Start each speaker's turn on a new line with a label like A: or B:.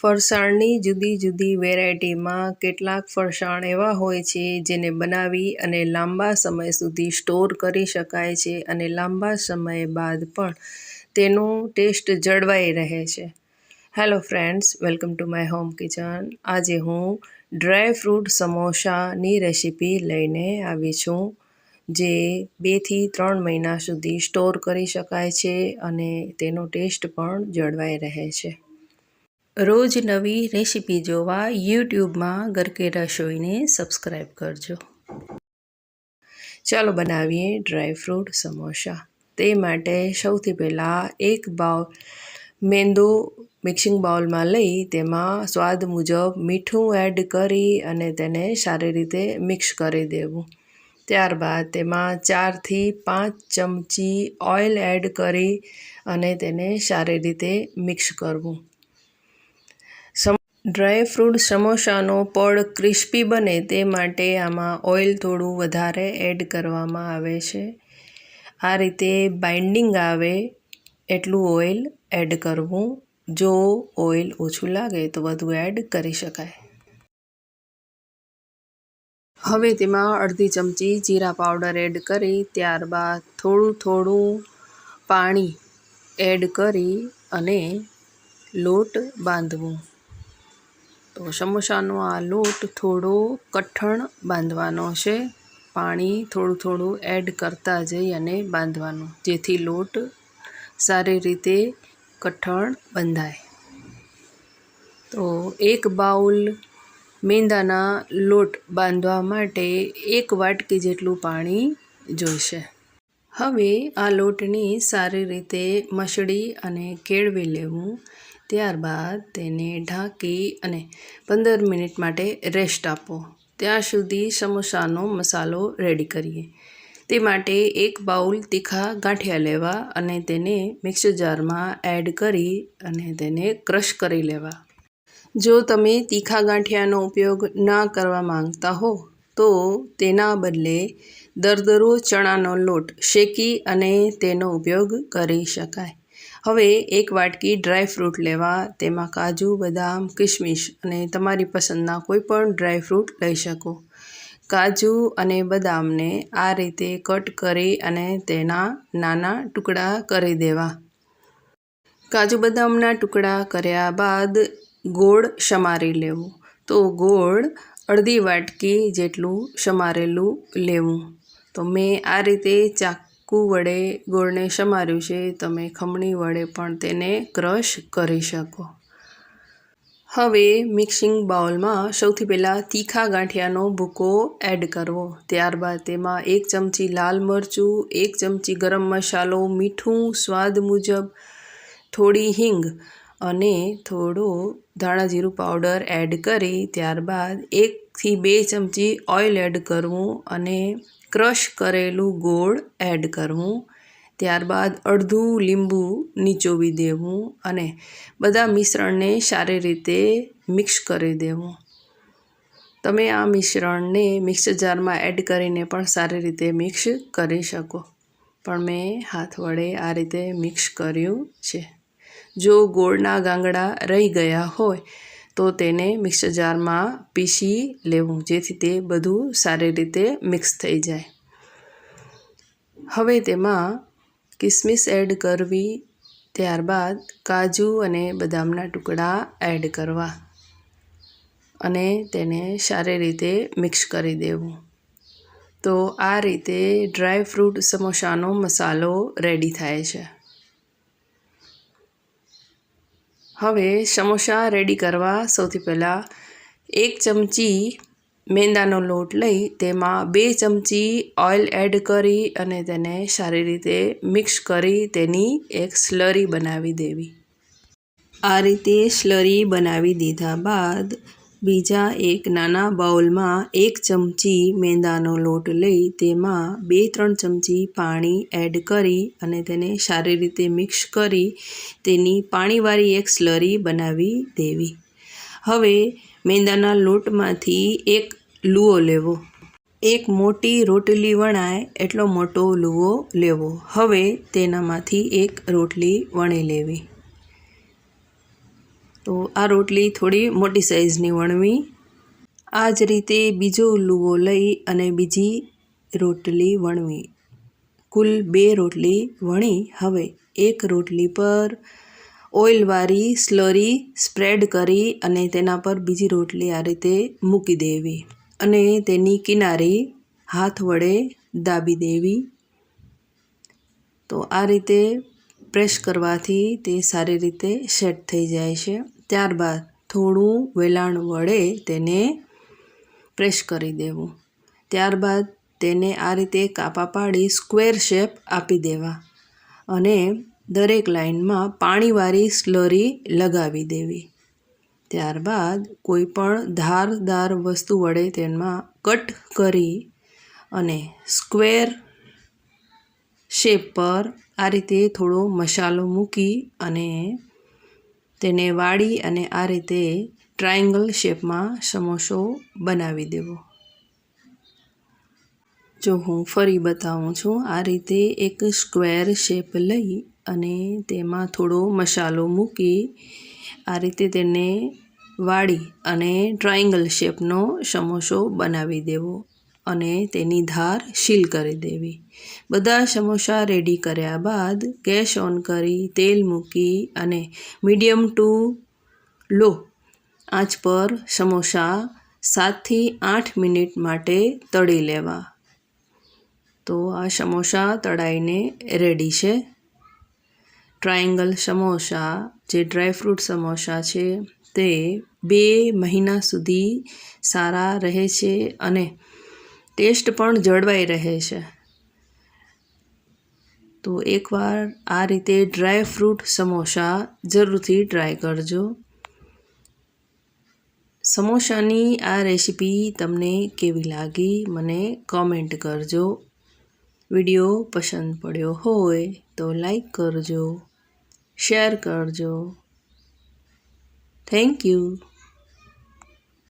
A: ફરસાણની જુદી જુદી વેરાયટીમાં કેટલાક ફરસાણ એવા હોય છે જેને બનાવી અને લાંબા સમય સુધી સ્ટોર કરી શકાય છે અને લાંબા સમય બાદ પણ તેનો ટેસ્ટ જળવાઈ રહે છે. Hello friends welcome to my home kitchen આજે હું ડ્રાય ફ્રૂટ સમોસાની રેસીપી લઈને આવી છું, જે બેથી ત્રણ મહિના સુધી સ્ટોર કરી શકાય છે અને તેનો ટેસ્ટ પણ જળવાઈ રહે છે. રોજ નવી રેસીપી જોવા યુટ્યુબમાં ગરકે રસોઈને સબસ્ક્રાઈબ કરજો. ચાલો બનાવીએ ડ્રાય ફ્રૂટ સમોસા. તે માટે સૌથી પહેલાં એક બાઉલ મેંદો મિક્સિંગ બાઉલમાં લઈ તેમાં સ્વાદ મુજબ મીઠું એડ કરી અને તેને સારી રીતે મિક્સ કરી દેવું. ત્યારબાદ તેમાં ચારથી પાંચ ચમચી ઓઇલ એડ કરી અને તેને સારી રીતે મિક્સ કરવું. ડ્રાય ફ્રૂટ સમોસાનો પડ ક્રિસ્પી બને તે માટે આમાં ઓઇલ થોડું વધારે એડ કરવામાં આવે છે. આ રીતે બાઇન્ડિંગ આવે એટલું ઓઇલ એડ કરવું. જો ઓઇલ ઓછું લાગે તો વધુ એડ કરી શકાય. હવે તેમાં અડધી ચમચી જીરા પાવડર એડ કરી, ત્યારબાદ થોડું થોડું પાણી એડ કરી અને લોટ બાંધવું. તો સમોસાનો આ લોટ થોડો કઠણ બાંધવાનો છે. પાણી થોડું થોડું એડ કરતા જઈ અને બાંધવાનું, જેથી લોટ સારી રીતે કઠણ બંધાય. તો એક બાઉલ મેંદાના લોટ બાંધવા માટે એક વાટકી જેટલું પાણી જોઈશે. હવે આ લોટની સારી રીતે મસળી અને કેળવી લેવું. ત્યારબાદ તેને ઢાંકી અને પંદર મિનિટ માટે રેસ્ટ આપો. ત્યાં સુધી સમોસાનો મસાલો રેડી કરીએ. તે માટે એક બાઉલ તીખા ગાંઠિયા લેવા અને તેને મિક્સર જારમાં એડ કરી અને તેને ક્રશ કરી લેવા. જો તમે તીખા ગાંઠિયાનો ઉપયોગ ના કરવા માંગતા હો, તો તેના બદલે દરદરો ચણાનો લોટ શેકી અને તેનો ઉપયોગ કરી શકાય. હવે એક વાટકી ડ્રાયફ્રૂટ લેવા, તેમાં કાજુ, બદામ કિશમિશ અને તમારી પસંદના કોઈપણ ડ્રાયફ્રૂટ લઈ શકો. કાજુ અને બદામને આ રીતે કટ કરી અને તેના નાના ટુકડા કરી દેવા. કાજુ બદામના ટુકડા કર્યા બાદ ગોળ સમારી લેવું. તો ગોળ અડધી વાટકી જેટલું સમારેલું લેવું. તો મેં આ રીતે ચાક ચાકુ વડે ગોળને સમાર્યું છે, તમે ખમણી વડે પણ તેને ક્રશ કરી શકો. હવે મિક્સિંગ બાઉલમાં સૌથી પહેલાં તીખા ગાંઠિયાનો ભૂકો એડ કરવો. ત્યારબાદ તેમાં એક ચમચી લાલ મરચું, એક ચમચી ગરમ મસાલો, મીઠું સ્વાદ મુજબ થોડી હિંગ અને થોડો ધાણા જીરું પાવડર એડ કરી ત્યારબાદ એકથી બે ચમચી ઓઇલ એડ કરવું અને ક્રશ કરેલું ગોળ એડ કરવું, ત્યારબાદ અડધું લીંબુ નીચોવી દેવું અને બધા મિશ્રણને સારી રીતે મિક્સ કરી દેવું. તમે આ મિશ્રણને મિક્સર જારમાં એડ કરીને પણ સારી રીતે મિક્સ કરી શકો. પણ મેં હાથ વડે આ રીતે મિક્સ કર્યું છે. જો ગોળના ગાંગડા રહી ગયા હોય તો તેને મિક્સર જારમાં પીસી લેવું, જેથી તે બધું સારી રીતે મિક્સ થઈ જાય. હવે તેમાં કિસમિસ એડ કરવી, ત્યારબાદ કાજુ અને બદામના ટુકડા એડ કરવા અને તેને સારી રીતે મિક્સ કરી દેવું. તો આ રીતે ડ્રાય ફ્રૂટ સમોસાનો મસાલો રેડી થાય છે. હવે સમોસા રેડી કરવા સૌથી પહેલાં એક ચમચી મેંદાનો લોટ લઈ તેમાં બે ચમચી ઓઇલ એડ કરી અને તેને સારી રીતે મિક્સ કરી તેની એક સ્લરી બનાવી દેવી. આ રીતે સ્લરી બનાવી દીધા બાદ બીજા એક નાના બાઉલમાં એક ચમચી મેંદાનો લોટ લઈ તેમાં બે ત્રણ ચમચી પાણી એડ કરી અને તેને સારી રીતે મિક્સ કરી તેની પાણીવાળી એક સ્લરી બનાવી દેવી. હવે મેંદાના લોટમાંથી એક લુઓ લેવો. એક મોટી રોટલી વણાય એટલો મોટો લુઓ લેવો. હવે તેનામાંથી એક રોટલી વણી લેવી. તો આ રોટલી થોડી મોટી સાઈઝની વણવી. આ જ રીતે બીજો લુવો લઈ અને બીજી રોટલી વણવી. કુલ બે રોટલી વણી. હવે એક રોટલી પર ઓઇલવાળી સ્લરી, સ્પ્રેડ કરી અને તેના પર બીજી રોટલી આ રીતે મૂકી દેવી અને તેની કિનારી હાથ વડે દાબી દેવી. તો આ રીતે પ્રેસ કરવાથી તે સારી રીતે સેટ થઈ જાય છે. ત્યારબાદ થોડું વેલાણ વડે તેને પ્રેસ કરી દેવું. ત્યારબાદ તેને આ રીતે કાપા પાડી સ્ક્વેર શેપ આપી દેવા અને દરેક લાઇનમાં પાણીવાળી સ્લરી લગાવી દેવી. ત્યારબાદ કોઈ પણ ધારદાર વસ્તુ વડે તેમાં કટ કરી અને સ્ક્વેર શેપ પર આ રીતે થોડો મસાલો મૂકી અને તેને વાળી અને આ રીતે ટ્રાયંગલ શેપમાં સમોસો બનાવી દેવો. જો હું ફરી બતાવું છું, આ રીતે એક સ્ક્વેર શેપ લઈ અને તેમાં થોડો મસાલો મૂકી આ રીતે તેને વાળી અને ટ્રાયંગલ શેપનો સમોસો બનાવી દેવો. અને તેની ધાર શીલ કરી દેવી. બધા સમોસા રેડી કર્યા બાદ ગેસ ઓન કરી, તેલ મૂકી અને મીડિયમ ટુ લો આંચ પર સમોસા સાતથી આઠ મિનિટ માટે તળી લેવા. તો આ સમોસા તળાઈને રેડી છે. ટ્રાયંગલ સમોસા, જે ડ્રાયફ્રૂટ સમોસા છે, તે બે મહિના સુધી સારા રહે છે અને ટેસ્ટ પણ જળવાઈ રહે છે. તો એકવાર આ રીતે ડ્રાય ફ્રૂટ સમોસા જરૂરથી ટ્રાય કરજો. સમોસાની આ રેસીપી તમને કેવી લાગી મને કોમેન્ટ કરજો. વીડિયો પસંદ પડ્યો હોય તો લાઈક કરજો, શેર કરજો. Thank you.